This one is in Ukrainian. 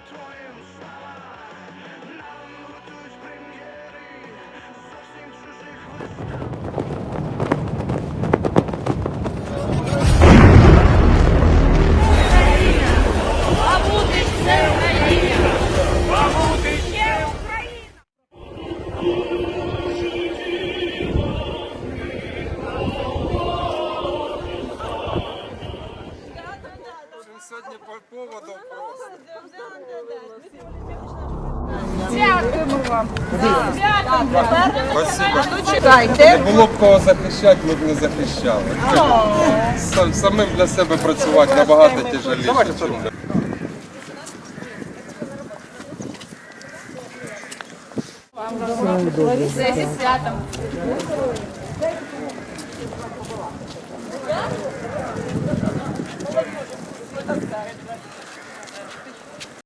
твоїм словам. Нам готують прем'єри зовсім чужих вистав. Сьогодні по поводу просто. Спасибо. Не було б кого захищати, ми б не захищали. Сам- Самим для себе працювати набагато тяжеліше. ніж для- すてき。